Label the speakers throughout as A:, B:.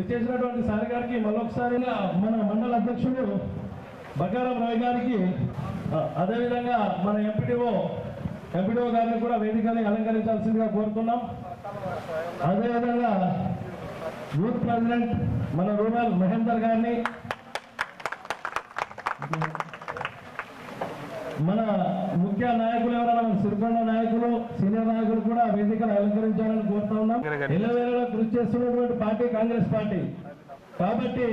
A: విచ్చేసినటువంటి సార్ గారికి. మరొకసారి మన మండల అధ్యక్షుడు బగారం రాయ్ గారికి అదేవిధంగా మన ఎంపీడీఓ ఎంపీడీఓ గారిని కూడా వేదికని అలంకరించాల్సిందిగా కోరుతున్నాం. అదేవిధంగా యూత్ ప్రెసిడెంట్ మన రూరల్ మహేందర్ గారిని మన ముఖ్య నాయకులు ఎవరైనా సిరికొండ నాయకులు సీనియర్ నాయకులు కూడా వేదికను అలంకరించాలని కోరుతా ఉన్నాం. ఎల్లవేళలో కృషి చేస్తున్నటువంటి పార్టీ కాంగ్రెస్ పార్టీ. కాబట్టి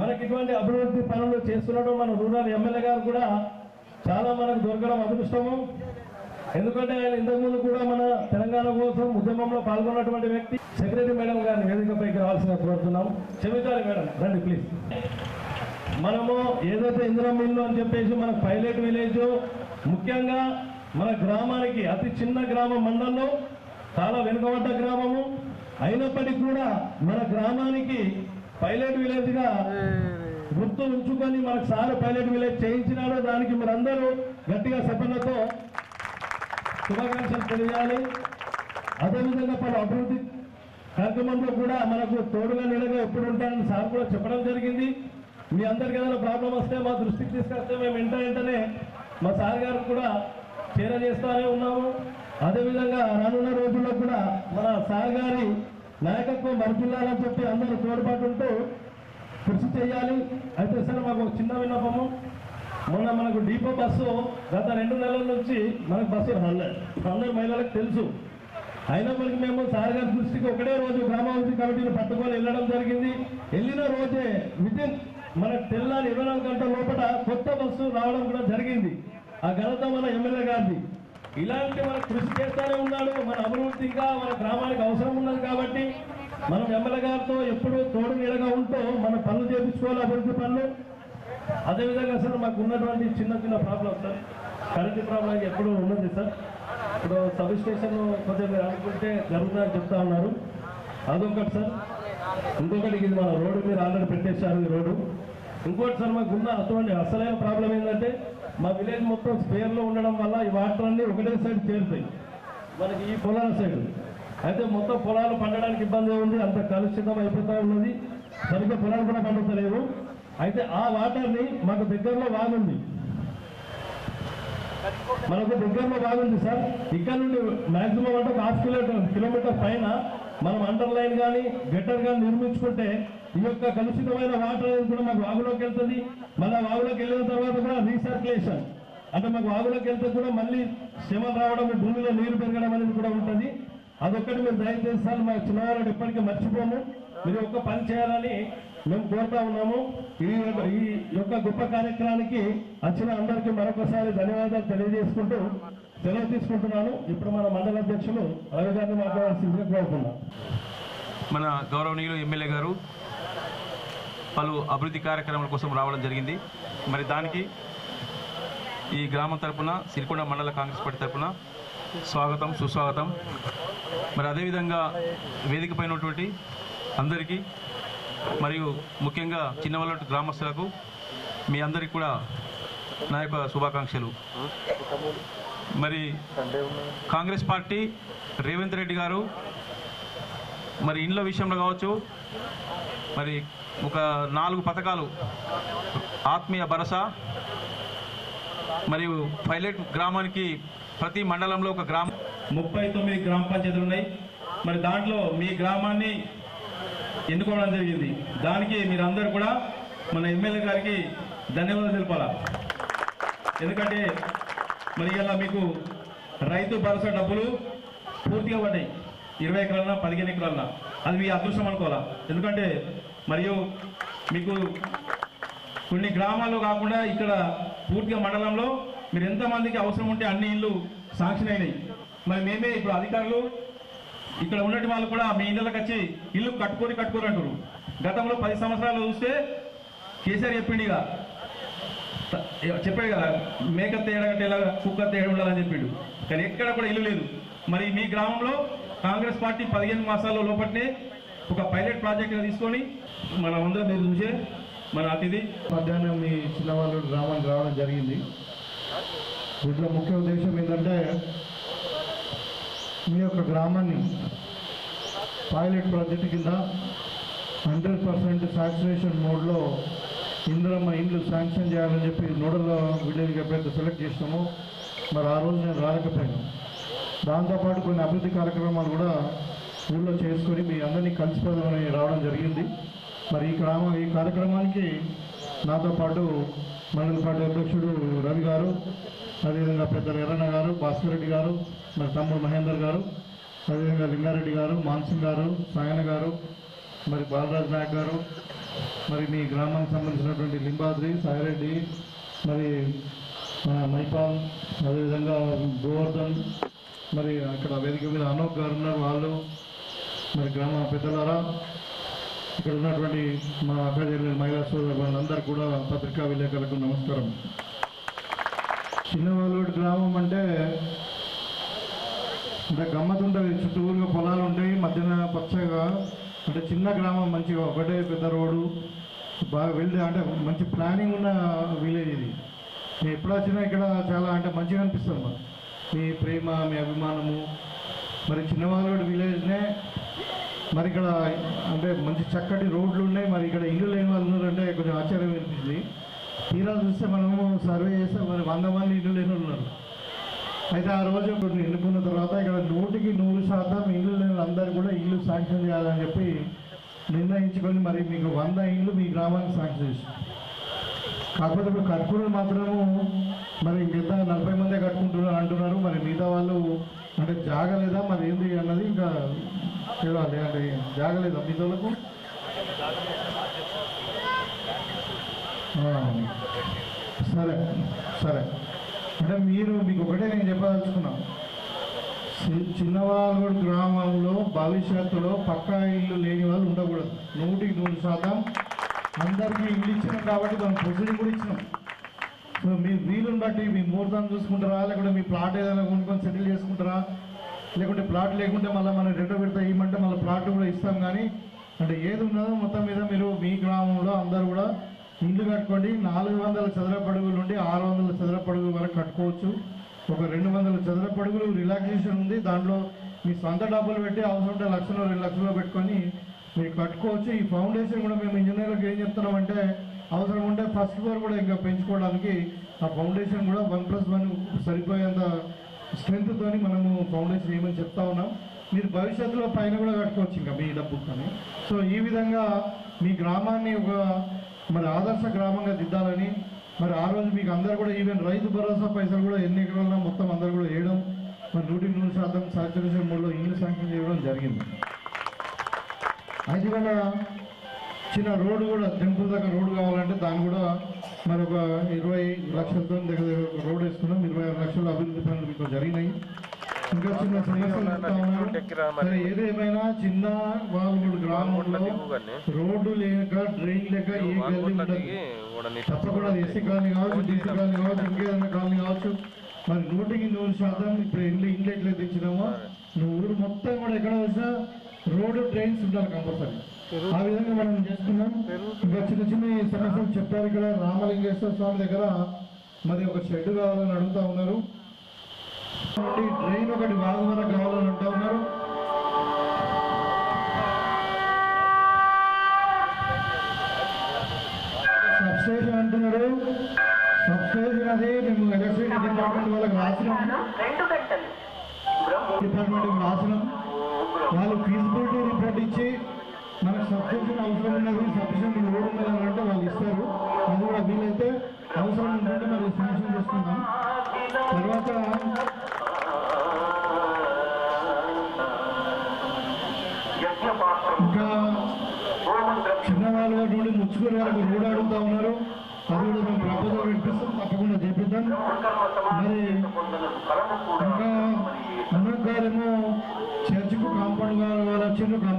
A: మనకి ఇటువంటి అభివృద్ధి పనులు చేస్తున్నటువంటి మన రూరల్ ఎమ్మెల్యే గారు కూడా చాలా మనకు దొరకడం అదృష్టము. ఎందుకంటే ఆయన ఇంతకుముందు కూడా మన తెలంగాణ కోసం ఉద్యమంలో పాల్గొన్నటువంటి వ్యక్తి సెక్రటరీ మేడం గారిని వేదికపైకి రావాల్సిన కోరుతున్నాం. చెబుతారు మేడం రండి ప్లీజ్. మనము ఏదైతే ఇంద్రం మిల్లు అని చెప్పేసి మన పైలట్ విలేజ్ ముఖ్యంగా మన గ్రామానికి అతి చిన్న గ్రామం మండలంలో చాలా వెనుకబడ్డ గ్రామము. అయినప్పటికీ కూడా మన గ్రామానికి పైలట్ విలేజ్గా గుర్తు ఉంచుకొని మనకు సార్ పైలట్ విలేజ్ చేయించినాడు దానికి మీరందరూ గట్టిగా సభలతో శుభాకాంక్షలు తెలియాలి. అదేవిధంగా పలు అభివృద్ధి కార్యక్రమంలో కూడా మనకు తోడుగా నీడగా ఎప్పుడు ఉంటారని సార్ కూడా చెప్పడం జరిగింది. మీ అందరికి ఏదైనా ప్రాబ్లం వస్తే మా దృష్టికి తీసుకొస్తే మేము ఇంట వెంటనే మా సార్ గారు కూడా చేర చేస్తూనే ఉన్నాము. అదేవిధంగా రానున్న రోజుల్లో కూడా మన సార్ గారి నాయకత్వం మరుచుల్లాలని చెప్పి అందరూ తోడ్పాటుంటూ కృషి చేయాలి. అయితే సార్ మాకు చిన్న విన్నపము. మొన్న మనకు డీపో బస్సు గత రెండు నెలల నుంచి మనకు బస్సు హండ్రెడ్ హండ్రెడ్ మహిళలకు తెలుసు. అయినప్పటికీ మేము సార్ గారి దృష్టికి ఒకటే రోజు గ్రామాభివృద్ధి కమిటీని పట్టుకొని వెళ్ళడం జరిగింది. వెళ్ళిన రోజే వితిన్ మన తెల్లారి ఇరవై నాలుగు గంటల లోపల కొత్త బస్సు రావడం కూడా జరిగింది. ఆ ఘనత మన ఎమ్మెల్యే గారిది. ఇలాంటి మన కృషి చేస్తూనే ఉన్నాడు. మన అభివృద్ధి ఇంకా మన గ్రామానికి అవసరం ఉన్నది కాబట్టి మనం ఎమ్మెల్యే గారితో ఎప్పుడు తోడు నీడగా ఉంటూ మన పనులు చేపించుకోవాలి అభివృద్ధి పనులు. అదేవిధంగా సార్ మాకు ఉన్నటువంటి చిన్న చిన్న ప్రాబ్లం సార్. కరెంటు ప్రాబ్లం ఎప్పుడు ఉన్నది సార్. ఇప్పుడు సబ్ స్టేషన్ కొంచెం మీరు అనుకుంటే జరుగుతుందని చెప్తా ఉన్నారు. అదొకటి సార్. ఇంకొకటి ఇది మన రోడ్డు మీరు ఆల్రెడీ పెట్టేశారు ఈ రోడ్డు. ఇంకోటి సార్ మాకు ఉన్న అటువంటి అసలైన ప్రాబ్లం ఏంటంటే మా విలేజ్ మొత్తం స్పేర్లో ఉండడం వల్ల ఈ వాటర్ అన్నీ ఒకటే సైడ్ చేరుతాయి మనకి ఈ పొలాల సైడ్ అయితే మొత్తం పొలాలు పండడానికి ఇబ్బంది ఉంది? అంత కలుషితం అయిపోతూ ఉన్నది. సరిగ్గా పొలాలు కూడా పండుతలేవు. అయితే ఆ వాటర్ని మాకు దగ్గరలో వాగుంది మనకు దగ్గరలో బాగుంది సార్. ఇక్కడ నుండి మాక్సిమం అంటే ఒక హాఫ్ కిలోమీటర్ కిలోమీటర్ పైన మనం అండర్ లైన్ కానీ గట్టర్ కానీ నిర్మించుకుంటే ఈ యొక్క కలుషితమైన వాటర్ అనేది కూడా మాకు వాగులోకి వెళ్తుంది. మళ్ళీ వాగులోకి వెళ్ళిన తర్వాత కూడా రీసర్క్యులేషన్ అంటే మాకు వాగులోకి వెళ్తే కూడా మళ్ళీ శ్రమ రావడం భూమిలో నీరు పెరగడం అనేది కూడా ఉంటుంది. అదొక్కటి మీరు దయచేసి సార్ మా చిన్నవాళ్ళు ఎప్పటికీ మర్చిపోము. మీరు ఒక్క పని చేయాలని మేము కోరుతా ఉన్నాము. ఈ యొక్క- ఈ యొక్క గొప్ప కార్యక్రమానికి వచ్చిన అందరికీ మరొకసారి ధన్యవాదాలు తెలియజేసుకుంటూ సెలవు తీసుకుంటున్నాను. ఇప్పుడు మన మండల అధ్యక్షులు రవి గారిని మాట్లాడాల్సిందిగా
B: మన గౌరవనీయులు ఎమ్మెల్యే గారు పలు అభివృద్ధి కార్యక్రమాల కోసం రావడం జరిగింది. మరి దానికి ఈ గ్రామం తరపున సిరికొండ మండల కాంగ్రెస్ పార్టీ తరపున స్వాగతం సుస్వాగతం. మరి అదేవిధంగా వేదిక పైన ఉన్నటువంటి అందరికీ మరియు ముఖ్యంగా చిన్నవాళ్ళ గ్రామస్తులకు మీ అందరికీ కూడా నా యొక్క శుభాకాంక్షలు. మరి కాంగ్రెస్ పార్టీ రేవంత్ రెడ్డి గారు మరి ఇండ్ల విషయంలో కావచ్చు మరి ఒక నాలుగు పథకాలు. ఆత్మీయ భరోసా మరియు పైలట్ గ్రామానికి ప్రతి మండలంలో ఒక గ్రామం ముప్పై తొమ్మిది గ్రామ పంచాయతీలు ఉన్నాయి. మరి దాంట్లో మీ గ్రామాన్ని ఎన్నుకోవడం జరిగింది. దానికి మీరందరూ కూడా మన ఎమ్మెల్యే గారికి ధన్యవాదాలు తెలపాలా? ఎందుకంటే మరి ఇలా మీకు రైతు భరోసా డబ్బులు పూర్తిగా పడ్డాయి. ఇరవై ఎకరాలన్నా పదిహేను ఎకరాలన్నా. అది మీ అదృష్టం అనుకోవాలా? ఎందుకంటే మరియు మీకు కొన్ని గ్రామాల్లో కాకుండా ఇక్కడ పూర్తిగా మండలంలో మీరు ఎంతమందికి అవసరం ఉంటే అన్ని ఇళ్ళు శాంక్షన్ అయినాయి మరి మేమే ఇప్పుడు అధికారులు ఇక్కడ ఉన్నటి వాళ్ళు కూడా మీ ఇళ్ళకి వచ్చి ఇల్లు కట్టుకొని కట్టుకోరు అంటారు గతంలో పది సంవత్సరాలు చూస్తే కేసీఆర్ చెప్పిండిగా ఇక. చెప్పాడు కదా మేక తేడా ఎలా కుక్క తేయడం ఉండాలని చెప్పిండు. కానీ ఎక్కడ కూడా ఇల్లు లేదు. మరి మీ గ్రామంలో కాంగ్రెస్ పార్టీ పదిహేను మాసాల లోపట్నే ఒక పైలట్ ప్రాజెక్ట్ తీసుకొని మన అందరం మీరు చూసే మన అతిథి.
A: మధ్యాహ్నం మీ చిన్నవాళ్ళు గ్రామానికి రావడం జరిగింది. దీంట్లో ముఖ్య ఉద్దేశం ఏంటంటే మీ యొక్క గ్రామాన్ని పైలట్ ప్రాజెక్ట్ కింద
C: హండ్రెడ్ పర్సెంట్ సాచురేషన్ మోడ్లో ఇందిరమ్మ ఇండ్లు శాంక్షన్ చేయాలని చెప్పి నోడల్ విలేజ్ ఎప్పుడైతే సెలెక్ట్ చేసినాము. మరి ఆ రోజు నేను రాలేకపోయాను. దాంతోపాటు కొన్ని అభివృద్ధి కార్యక్రమాలు కూడా స్కూల్లో చేసుకొని మీ అందరినీ కలిసిపోదామని రావడం జరిగింది. మరి ఈ గ్రామ ఈ కార్యక్రమానికి నాతో పాటు మండల పార్టీ అధ్యక్షుడు రవి గారు అదేవిధంగా పెద్దలు ఎర్రన్న గారు భాస్కర్ రెడ్డి గారు మరి తమ్ముడు మహేందర్ గారు అదేవిధంగా లింగారెడ్డి గారు మాన్సింగ్ గారు సాయన గారు మరి బాలరాజ్ నాయక్ గారు మరి మీ గ్రామానికి సంబంధించినటువంటి లింబాద్రి సాయిరెడ్డి మరి మైపాల్ అదేవిధంగా గోవర్ధన్ మరి అక్కడ వేదిక మీద అనోక్ గారు ఉన్నారు వాళ్ళు. మరి గ్రామ పెద్దలారా ఇక్కడ ఉన్నటువంటి మా అక్క మహిళా సోదరు వాళ్ళందరూ కూడా పత్రికా విలేకరులకు నమస్కారం. చిన్నవాళ్ళోడి గ్రామం అంటే అంటే గమ్మత్ ఉంటుంది చుట్టూరుగా పొలాలు ఉంటాయి మధ్యన పచ్చగా అంటే చిన్న గ్రామం మంచిగా ఒకటే పెద్ద రోడ్డు బాగా వెళ్తే అంటే మంచి ప్లానింగ్ ఉన్న విలేజ్ ఇది. నేను ఎప్పుడు వచ్చినా ఇక్కడ చాలా అంటే మంచిగా అనిపిస్తుంది మాకు. మీ ప్రేమ మీ అభిమానము. మరి చిన్నవాళ్ళోడి విలేజ్నే మరి ఇక్కడ అంటే మంచి చక్కటి రోడ్లు ఉన్నాయి. మరి ఇక్కడ ఇల్లు లేని వాళ్ళు ఉన్నారంటే కొంచెం ఆశ్చర్యం అనిపించింది తీరా చూస్తే మనము సర్వే చేస్తే మరి వంద మంది ఇల్లు లేని వాళ్ళు ఉన్నారు. అయితే ఆ రోజు కొన్ని ఎన్నుకున్న తర్వాత ఇక్కడ నూటికి నూరు శాతం ఇల్లు లేని అందరూ కూడా ఇల్లు శాంక్షన్ చేయాలని చెప్పి నిర్ణయించుకొని మరి మీకు వంద ఇల్లు మీ గ్రామానికి శాంక్షన్ చేసి కాకపోతే ఇప్పుడు కట్టుకున్నది మాత్రము మరి మిగతా నలభై మందే కట్టుకుంటున్నారు అంటున్నారు. మరి మిగతా వాళ్ళు అంటే జాగలేదా? మరి ఏంది అన్నది ఇంకా చూడాలి అంటే జాగలేదా మిగతా సరే సరే. అంటే మీరు మీకు ఒకటే నేను చెప్పదలుచుకున్నాను చి- చిన్నవాళ్ళగూడ గ్రామంలో భవిష్యత్తులో పక్కా ఇల్లు లేని వాళ్ళు ఉండకూడదు. నూటికి నూరు శాతం అందరికీ ఇల్లు ఇచ్చినాం కాబట్టి మనం ప్రొసీజర్ కూడా ఇచ్చినాం. సో మీ వీలుని బట్టి మీ ముహూర్తం చూసుకుంటారా? లేకుంటే మీ ప్లాట్ ఏదైనా కొనుక్కొని సెటిల్ చేసుకుంటారా? లేకుంటే ప్లాట్ లేకుంటే మళ్ళీ మనం రెండో విడత ఇవ్వమంటే మళ్ళీ ప్లాట్ కూడా ఇస్తాం కానీ అంటే ఏది ఉన్నదో మొత్తం మీద మీరు మీ గ్రామంలో అందరూ కూడా ఇల్లు కట్టుకోండి. నాలుగు వందల చదరపు అడుగుల నుండి ఆరు వందల చదరపు అడుగుల వరకు కట్టుకోవచ్చు. ఒక రెండు వందల చదరపు అడుగులు రిలాక్సేషన్ ఉంది. దాంట్లో మీ సొంత డబ్బులు పెట్టి అవసరం ఉంటే లక్షలో రెండు లక్షలు పెట్టుకొని మీరు కట్టుకోవచ్చు. ఈ ఫౌండేషన్ కూడా మేము ఇంజనీర్లకు ఏం చెప్తున్నామంటే అవసరం ఉంటే ఫస్ట్ ఫ్లోర్ కూడా ఇంకా పెంచుకోవడానికి ఆ ఫౌండేషన్ కూడా వన్ ప్లస్ వన్ సరిపోయేంత స్ట్రెంగ్త్ తోని మనము ఫౌండేషన్ ఏమని చెప్తా ఉన్నాం. మీరు భవిష్యత్తులో పైన కూడా కట్టుకోవచ్చు ఇంకా మీ డబ్బు కానీ సో ఈ విధంగా మీ గ్రామాన్ని ఒక మరి ఆదర్శ గ్రామంగా దిద్దాలని మరి ఆ రోజు మీకు అందరు కూడా ఈవెన్ రైతు భరోసా పైసలు కూడా ఎన్ని ఎకరాల్లో మొత్తం అందరు కూడా వేయడం మరి నూటికి నూరు శాతం సాచురేషన్ మూడులో ఇల్లు శాంక్షన్ చేయడం జరిగింది. అది కూడా చిన్న రోడ్డు కూడా టెంపుల్ దగ్గర రోడ్డు కావాలంటే దాన్ని కూడా మరి ఒక ఇరవై లక్షలతో దగ్గర దగ్గర రోడ్ వేసుకున్నాం. ఇరవై ఆరు లక్షల అభివృద్ధి పనులు మీకు జరిగినాయి. ఇంకా చిన్న సమస్యలు ఏది ఏమైనా చిన్న వాళ్ళు గ్రామంలో రోడ్డు లేక డ్రైన్ లేక ఏ గల్లీ ఉండదు. తప్పకుండా ఎస్సీ కాలనీ కావచ్చు డీసీ కాలనీ కావచ్చు ఇంకేదైనా కాలనీ కావచ్చు. మరి నూటికి నూరు శాతం ఇప్పుడు ఇల్లు ఇల్లు ఎట్లా తెచ్చినామో? నువ్వు ఊరు మొత్తం కూడా ఎక్కడ వచ్చినా రోడ్డు ట్రైన్స్ ఉండాలి కంపల్సరీ. ఆ విధంగా మనం చేసుకున్నాం. ఇంకా చిన్న చిన్న సమస్యలు చెప్పారు ఇక్కడ రామలింగేశ్వర స్వామి దగ్గర. మరి ఒక షెడ్ కావాలని అడుగుతా ఉన్నారు. ట్రైన్ ఒకటి వాగు వరకు కావాలని అంటా ఉన్నారు. సబ్స్టేషన్ అంటున్నారు. సబ్స్టేషన్ అది మేము ఎలక్ట్రిసిటీ డిపార్ట్మెంట్ వాళ్ళకి రాసినాం.
D: రెండు గంటలు.
C: డిపార్ట్మెంట్కి రాసినాం. వాళ్ళు ఇచ్చి మన సబ్జెక్ట్ అవసరం ఉన్నది సబ్స్టేషన్ రోడ్ అంటే వాళ్ళు ఇస్తారు. అది కూడా వీలైతే అవసరం ఉంటుంటే మరి శాంక్షన్ చేసుకుందాం. తర్వాత ఇంకా చిన్నవాళ్ళు నుండి ముచ్చుకూరు వాళ్ళకి రోడ్ అడుగుతా ఉన్నారు. అది కూడా మేము ప్రభుత్వం వినిపిస్తాం తప్పకుండా చేపిద్దాం. మరి ఇంకా మనోజ్ చర్చికు కాంపౌండ్ వాళ్ళు వాళ్ళు వచ్చిండ్రు.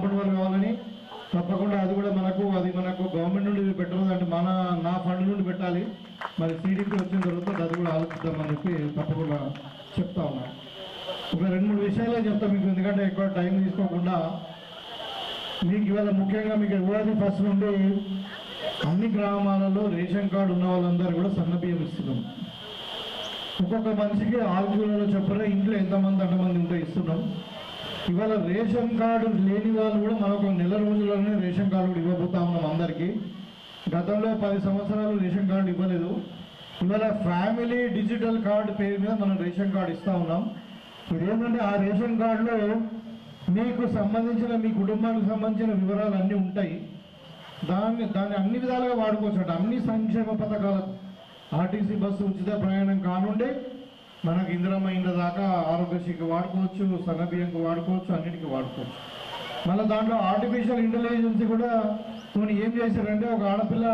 C: తప్పకుండా అది కూడా మనకు అది మనకు గవర్నమెంట్ నుండి పెట్టరు అంటే మన నా ఫండ్ నుండి పెట్టాలి. మరి సీడీకి వచ్చిన తర్వాత అది కూడా ఆలోచిద్దామని చెప్పి తప్పకుండా చెప్తా ఉన్నా. ఒక రెండు మూడు విషయాలే చెప్తా మీకు ఎందుకంటే ఎక్కువ టైం తీసుకోకుండా. మీకు ఇవాళ ముఖ్యంగా మీకు ఉగాది ఫస్ట్ నుండి అన్ని గ్రామాలలో రేషన్ కార్డు ఉన్న వాళ్ళందరూ కూడా సన్న బియ్యం ఇస్తున్నాం. ఒక్కొక్క మనిషికి ఆరు కిలోల చొప్పున ఇంట్లో ఎంతమంది అంతమంది ఉంటే ఇస్తున్నాం. ఇవాళ రేషన్ కార్డు లేని వాళ్ళు కూడా మనకు నెల రోజుల్లోనే రేషన్ కార్డు కూడా ఇవ్వబోతా ఉన్నాం అందరికీ. గతంలో పది సంవత్సరాలు రేషన్ కార్డు ఇవ్వలేదు. ఇవాళ ఫ్యామిలీ డిజిటల్ కార్డు పేరు మీద మనం రేషన్ కార్డు ఇస్తూ ఉన్నాం. ఇదేంటంటే ఆ రేషన్ కార్డులో మీకు సంబంధించిన మీ కుటుంబానికి సంబంధించిన వివరాలు అన్నీ ఉంటాయి. దాన్ని దాన్ని అన్ని విధాలుగా వాడుకోవచ్చు. అన్ని సంక్షేమ పథకాలకు ఆర్టీసీ బస్సు ఉచిత ప్రయాణం కానుండే మనకు ఇందిరమ్మ ఇండ్ల దాకా ఆరోగ్యశ్రీకి వాడుకోవచ్చు సన్నబియ్యంకి వాడుకోవచ్చు అన్నిటికీ వాడుకోవచ్చు. మళ్ళీ దాంట్లో ఆర్టిఫిషియల్ ఇంటెలిజెన్స్ కూడా కొన్ని ఏం చేశారంటే ఒక ఆడపిల్ల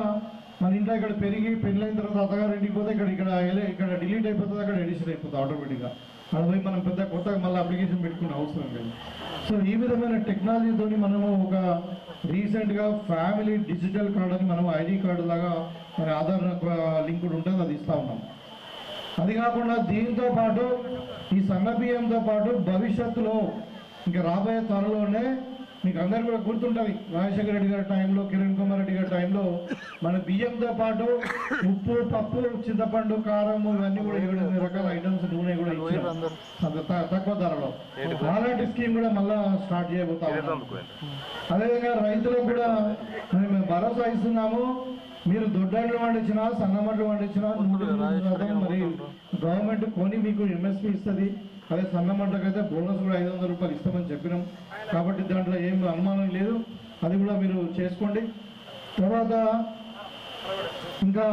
C: మన ఇంట్లో ఇక్కడ పెరిగి పెళ్ళైన తర్వాత అత్తగారు ఇంటికి పోతే ఇక్కడ ఇక్కడ ఇక్కడ డిలీట్ అయిపోతుంది అక్కడ ఎడిషన్ అయిపోతుంది ఆటోమేటిక్గా అది పోయి మనం పెద్ద కొత్తగా మళ్ళీ అప్లికేషన్ పెట్టుకునే అవసరం లేదు. సో ఈ విధమైన టెక్నాలజీతో మనము ఒక రీసెంట్గా ఫ్యామిలీ డిజిటల్ కార్డ్ అని మనం ఐడి కార్డు లాగా మన ఆధార్ లింక్డ్ ఉంటుంది అది ఇస్తా ఉన్నాం. అది కాకుండా దీంతో పాటు ఈ సన్న బియ్యంతో పాటు భవిష్యత్తులో ఇంకా రాబోయే త్వరలోనే మీకు అందరు కూడా గుర్తుంటుంది రాజశేఖర రెడ్డి గారి టైంలో కిరణ్ కుమార్ రెడ్డి గారి టైంలో మన బియ్యంతో పాటు ఉప్పు పప్పు చింతపండు కారం ఇవన్నీ కూడా ఏడు రకాల ఐటమ్స్ నూనె కూడా తక్కువ ధరలో. అలాంటి స్కీమ్ కూడా మళ్ళా స్టార్ట్ చేయబోతా అదేవిధంగా రైతులకు కూడా మేము భరోసా ఇస్తున్నాము. మీరు దొడ్డాండ్లు పండించినా సన్నమడ్లు పండించినా మరి గవర్నమెంట్ కొని మీకు ఎంఎస్పీ ఇస్తుంది. అదే సన్నమడ్లకు అయితే బోనస్ కూడా ఐదు వందల రూపాయలు ఇస్తామని చెప్పినాం. కాబట్టి దాంట్లో ఏం అనుమానం లేదు. అది కూడా మీరు చేసుకోండి. తర్వాత ఇంకా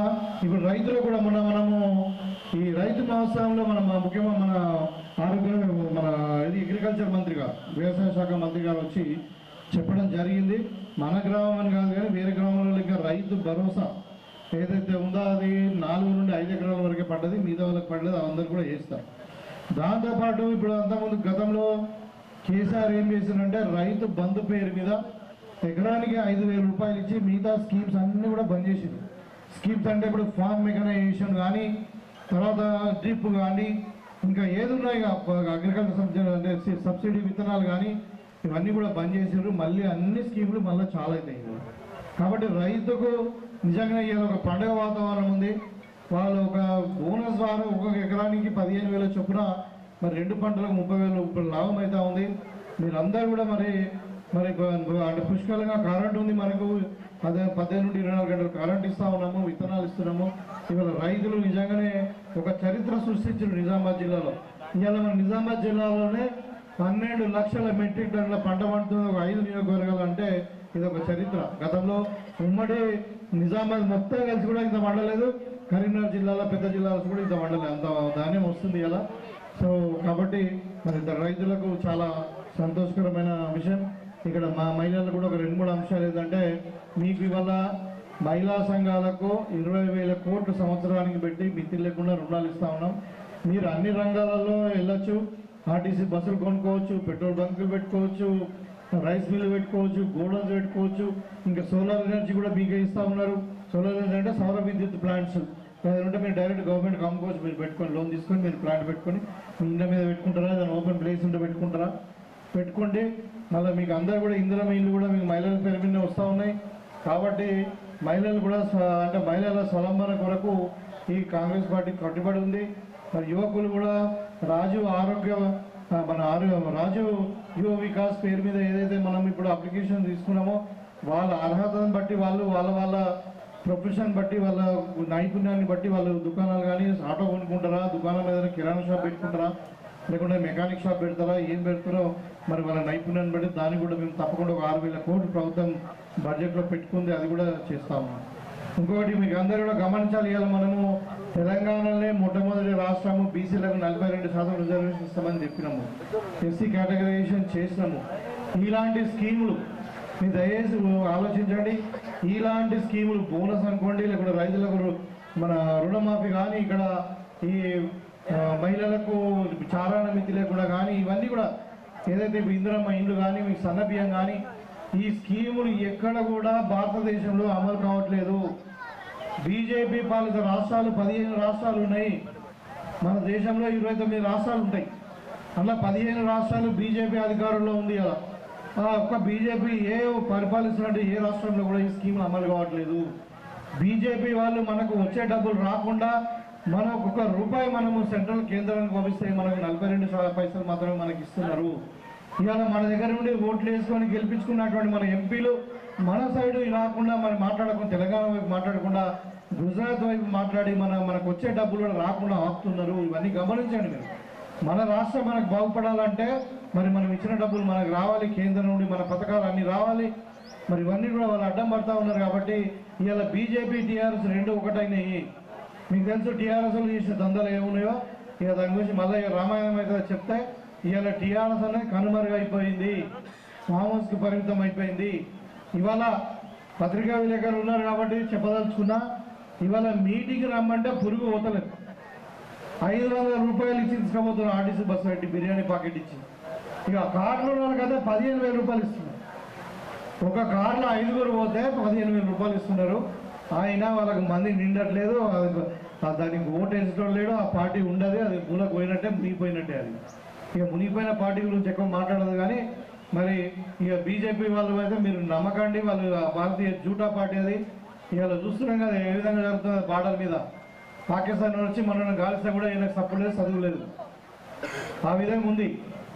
C: ఇప్పుడు రైతులు కూడా మొన్న మనము ఈ రైతు మహోత్సవంలో మన మన ముఖ్యంగా మన ఆరోగ్య మన ఇది అగ్రికల్చర్ మంత్రిగా వ్యవసాయ శాఖ మంత్రి గారు వచ్చి చెప్పడం జరిగింది. మన గ్రామం అని కాదు కానీ వేరే గ్రామంలో ఇంకా రైతు భరోసా ఏదైతే ఉందో అది నాలుగు నుండి ఐదు ఎకరాల వరకే పడ్డది మిగతా వాళ్ళకి పడలేదు అందరు కూడా చేస్తారు దాంతోపాటు ఇప్పుడు అంతకుముందు గతంలో కేసీఆర్ ఏం చేసిందంటే రైతు బంధు పేరు మీద ఎకరానికి ఐదు వేల రూపాయలు ఇచ్చి మిగతా స్కీమ్స్ అన్నీ కూడా బంద్ చేసింది స్కీమ్స్ అంటే ఇప్పుడు ఫార్మ్ మెకనైజేషన్ కానీ తర్వాత డ్రిప్ కానీ ఇంకా ఏది ఉన్నాయి అగ్రికల్చర్ సబ్సిడీ అంటే సబ్సిడీ విత్తనాలు కానీ ఇవన్నీ కూడా బంద్ చేసారు మళ్ళీ అన్ని స్కీములు మళ్ళీ చాలా అవుతాయి కాబట్టి రైతుకు నిజంగా ఇవాళ ఒక పండుగ వాతావరణం ఉంది. వాళ్ళు ఒక బోనస్ ద్వారా ఒక్కొక్క ఎకరానికి పదిహేను వేల చొప్పున మరి రెండు పంటలకు ముప్పై వేలు ఇప్పుడు లాభం అవుతా ఉంది. మీరందరూ కూడా మరి మరి అంటే పుష్కలంగా కరెంట్ ఉంది మనకు. అదే పద్దెనిమిది నుండి ఇరవై నాలుగు గంటలు కరెంట్ ఇస్తా ఉన్నాము విత్తనాలు ఇస్తున్నాము. ఇవాళ రైతులు నిజంగానే ఒక చరిత్ర సృష్టించారు నిజామాబాద్ జిల్లాలో. ఇవాళ మన నిజామాబాద్ జిల్లాలోనే పన్నెండు లక్షల మెట్రిక్ టన్నుల పంట పండుతుంది ఒక ఐదు నియోజకవర్గాలు అంటే ఇది ఒక చరిత్ర. గతంలో ఉమ్మడి నిజామాబాద్ మొత్తం కలిసి కూడా ఇంత పండలేదు. కరీంనగర్ జిల్లాలో పెద్ద జిల్లాలో కూడా ఇంత పండలేదు. అంత ధాన్యం వస్తుంది ఇలా. సో కాబట్టి మరి ఇద్దరు రైతులకు చాలా సంతోషకరమైన విషయం. ఇక్కడ మా మహిళలకు కూడా ఒక రెండు మూడు అంశాలు ఏంటంటే మీకు ఇవాళ మహిళా సంఘాలకు ఇరవై వేల కోట్లు సంవత్సరానికి పెట్టి మితి లేకుండా రుణాలు ఇస్తా ఉన్నాం. మీరు అన్ని రంగాలలో వెళ్ళొచ్చు. ఆర్టీసీ బస్సులు కొనుక్కోవచ్చు పెట్రోల్ బంకులు పెట్టుకోవచ్చు రైస్ మిల్లు పెట్టుకోవచ్చు గోడౌన్స్ పెట్టుకోవచ్చు. ఇంకా సోలార్ ఎనర్జీ కూడా మీకే ఇస్తా ఉన్నారు. సోలార్ ఎనర్జీ అంటే సౌర విద్యుత్ ప్లాంట్స్. లేదంటే మీరు డైరెక్ట్ గవర్నమెంట్ అమ్ముకోవచ్చు మీరు పెట్టుకొని లోన్ తీసుకొని మీరు ప్లాంట్ పెట్టుకొని మీ ఇంట్లో మీద పెట్టుకుంటారా? దాని ఓపెన్ ప్లేస్ ఉంటే పెట్టుకుంటారా? పెట్టుకుంటే మళ్ళీ మీకు అందరూ కూడా ఇందులో ఇల్లు కూడా మీకు మహిళల పేరు మీద వస్తూ ఉన్నాయి. కాబట్టి మహిళలు కూడా అంటే మహిళల స్వలంబన కొరకు ఈ కాంగ్రెస్ పార్టీ కట్టుబడి ఉంది. మరి యువకులు కూడా రాజు ఆరోగ్య మన ఆరోగ్య రాజు యువ వికాస్ పేరు మీద ఏదైతే మనం ఇప్పుడు అప్లికేషన్ తీసుకున్నామో వాళ్ళ అర్హతను బట్టి వాళ్ళు వాళ్ళ వాళ్ళ ప్రొఫెషన్ బట్టి వాళ్ళ నైపుణ్యాన్ని బట్టి వాళ్ళు దుకాణాలు కానీ ఆటో కొనుక్కుంటారా దుకాణం ఏదైనా కిరాణా షాప్ పెట్టుకుంటారా లేకుంటే మెకానిక్ షాప్ పెడతారా ఏం పెడతారో మరి వాళ్ళ నైపుణ్యాన్ని బట్టి దాన్ని కూడా మేము తప్పకుండా ఒక ఆరు వేల కోట్లు ప్రభుత్వం బడ్జెట్లో పెట్టుకుంది అది కూడా చేస్తాము ఇంకోటి మీకు అందరూ కూడా గమనించాలి మనము తెలంగాణలోనే మొట్టమొదటి రాష్ట్రము బీసీలకు నలభై రెండు శాతం రిజర్వేషన్ ఇస్తామని చెప్పినాము. ఎస్సీ కేటగరైజేషన్ చేసినాము. ఇలాంటి స్కీములు మీరు దయచేసి ఆలోచించండి. ఇలాంటి స్కీములు బోనస్ అనుకోండి లేకుంటే రైతులకు మన రుణమాఫీ కానీ ఇక్కడ ఈ మహిళలకు చారాణ మితి లేకుండా కానీ ఇవన్నీ కూడా ఏదైతే ఇప్పుడు ఇందిరమ్మ ఇండ్లు కానీ మీకు సన్నబియ్యం కానీ ఈ స్కీములు ఎక్కడ కూడా భారతదేశంలో అమలు కావట్లేదు. బీజేపీ పాలిత రాష్ట్రాలు పదిహేను రాష్ట్రాలు ఉన్నాయి. మన దేశంలో ఇరవై తొమ్మిది రాష్ట్రాలు ఉంటాయి. అలా పదిహేను రాష్ట్రాలు బీజేపీ అధికారంలో ఉంది అలా ఒక్క బీజేపీ ఏ పరిపాలిస్తున్నట్టు ఏ రాష్ట్రంలో కూడా ఈ స్కీమ్ అమలు కావట్లేదు. బీజేపీ వాళ్ళు మనకు వచ్చే డబ్బులు రాకుండా మనం ఒక్క రూపాయి మనము సెంట్రల్ కేంద్రానికి పంపిస్తే మనకు నలభై రెండు పైసలు మాత్రమే మనకి ఇస్తున్నారు. ఇవాళ మన దగ్గర నుండి ఓట్లు వేసుకొని గెలిపించుకున్నటువంటి మన ఎంపీలు మన సైడ్ రాకుండా మరి మాట్లాడకుండా తెలంగాణ వైపు మాట్లాడకుండా గుజరాత్ వైపు మాట్లాడి మన మనకు వచ్చే డబ్బులు కూడా రాకుండా ఆపుతున్నారు. ఇవన్నీ గమనించండి మీరు. మన రాష్ట్రం మనకు బాగుపడాలంటే మరి మనం ఇచ్చిన డబ్బులు మనకు రావాలి. కేంద్రం నుండి మన పథకాలు అన్నీ రావాలి. మరి ఇవన్నీ కూడా వాళ్ళు అడ్డం పడతా ఉన్నారు కాబట్టి ఇవాళ బీజేపీ టీఆర్ఎస్ రెండు ఒకటైనాయి. మీకు తెలుసు టీఆర్ఎస్లు చేసిన దందలు ఏమున్నాయో? ఇక దాని గురించి మళ్ళీ రామాయణం అయితే చెప్తే ఇవాళ టీఆర్ఎస్ అనేది కనుమరుగైపోయింది. మామూలుకి పరిమితం అయిపోయింది. ఇవాళ పత్రికా విలేకరులు ఉన్నారు కాబట్టి చెప్పదలుచుకున్నా ఇవాళ మీటింగ్ రమ్మంటే పురుగు పోతలేదు. ఐదు వందల రూపాయలు ఇచ్చి తీసుకుపోతున్నాం ఆర్టీసీ బస్సు పెట్టి బిర్యానీ పాకెట్ ఇచ్చి. ఇక కార్లో వాళ్ళకైతే పదిహేను వేల రూపాయలు ఇస్తున్నారు. ఒక కార్లో ఐదుగురు పోతే పదిహేను వేల రూపాయలు ఇస్తున్నారు. అయినా వాళ్ళకి మంది నిండట్లేదు. దానికి ఓటు వేసడం లేడు ఆ పార్టీ ఉండదు అది మూలకు పోయినట్టే మునిగిపోయినట్టే అది. ఇక మునిగిపోయిన పార్టీ గురించి ఎక్కువ మాట్లాడదు కానీ మరి ఇక బీజేపీ వాళ్ళు అయితే మీరు నమ్మకండి వాళ్ళు భారతీయ జూటా పార్టీ అది. ఇవాళ చూస్తున్నాం కదా ఏ విధంగా జరుగుతుంది బార్డర్ మీద. పాకిస్తాన్ వచ్చి మనల్ని గాలిస్తే కూడా ఈయనకు సపోర్ట్ లేదు చదువు లేదు. ఆ విధంగా ఉంది.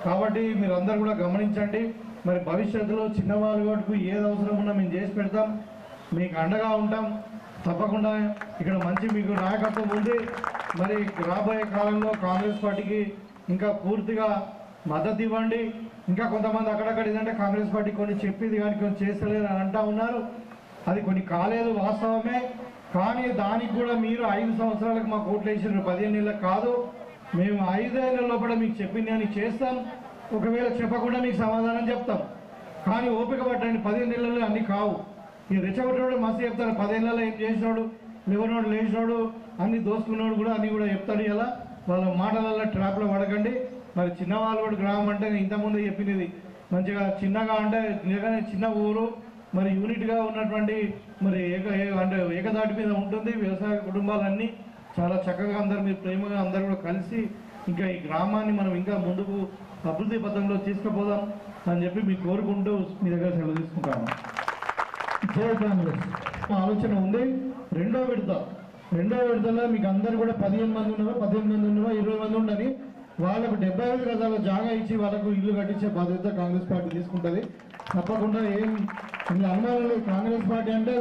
C: కాబట్టి మీరు అందరు కూడా గమనించండి. మరి భవిష్యత్తులో చిన్నవాళ్ళ వరకు ఏది అవసరం ఉన్నా మేము చేసి పెడతాం. మీకు అండగా ఉంటాం. తప్పకుండా ఇక్కడ మంచి మీకు నాయకత్వం ఉంది. మరి రాబోయే కాలంలో కాంగ్రెస్ పార్టీకి ఇంకా పూర్తిగా మద్దతు ఇవ్వండి. ఇంకా కొంతమంది అక్కడక్కడ ఏంటంటే కాంగ్రెస్ పార్టీ కొన్ని చెప్పింది కానీ కొన్ని చేస్తలేదు అని అంటా ఉన్నారు. అది కొన్ని కాలేదు వాస్తవమే. కానీ దానికి కూడా మీరు ఐదు సంవత్సరాలకు మాకు ఓట్లు వేసారు పదిహేను నెలలకు కాదు. మేము ఐదేళ్ళ లోపల మీకు చెప్పింది అని చేస్తాం. ఒకవేళ చెప్పకుండా మీకు సమాధానం చెప్తాం. కానీ ఓపిక పట్టండి పదిహేను నెలల్లో అన్నీ కావు. ఈ రెచ్చగొట్టినోడు మస్తు చెప్తాడు. పదేళ్ళలో ఏం చేసినాడు? లేవనోడు లేచినోడు. అన్ని దోసుకున్నాడు కూడా అన్ని కూడా చెప్తాడు. ఇలా వాళ్ళ మాటలలో ట్రాప్లో పడకండి. మరి చిన్నవాళ్ళు కూడా గ్రామం అంటే నేను ఇంతకుముందు చెప్పినది మంచిగా చిన్నగా అంటే నిజంగానే చిన్న ఊరు మరి యూనిట్గా ఉన్నటువంటి మరి ఏక ఏ- అంటే ఏకదాటి మీద ఉంటుంది. వ్యవసాయ కుటుంబాలన్నీ చాలా చక్కగా అందరు మీరు ప్రేమగా అందరు కూడా కలిసి ఇంకా ఈ గ్రామాన్ని మనం ఇంకా ముందుకు అభివృద్ధి పథంలో తీసుకుపోదాం అని చెప్పి మీకు కోరుకుంటూ మీ దగ్గర సెలవు తీసుకుంటాను. జై కాంగ్రెస్. మా ఆలోచన ఉంది. రెండో విడత. రెండో విడతలో మీకు అందరు కూడా పదిహేను మంది ఉన్నారో? పదిహేను మంది ఉన్నారో? ఇరవై మంది ఉండని వాళ్ళకు డెబ్బై ఐదు గజాల జాగా ఇచ్చి వాళ్ళకు ఇల్లు కట్టించే బాధ్యత కాంగ్రెస్ పార్టీ తీసుకుంటుంది. తప్పకుండా ఏం ఇందులో అనుమానం లేదు కాంగ్రెస్ పార్టీ అంటే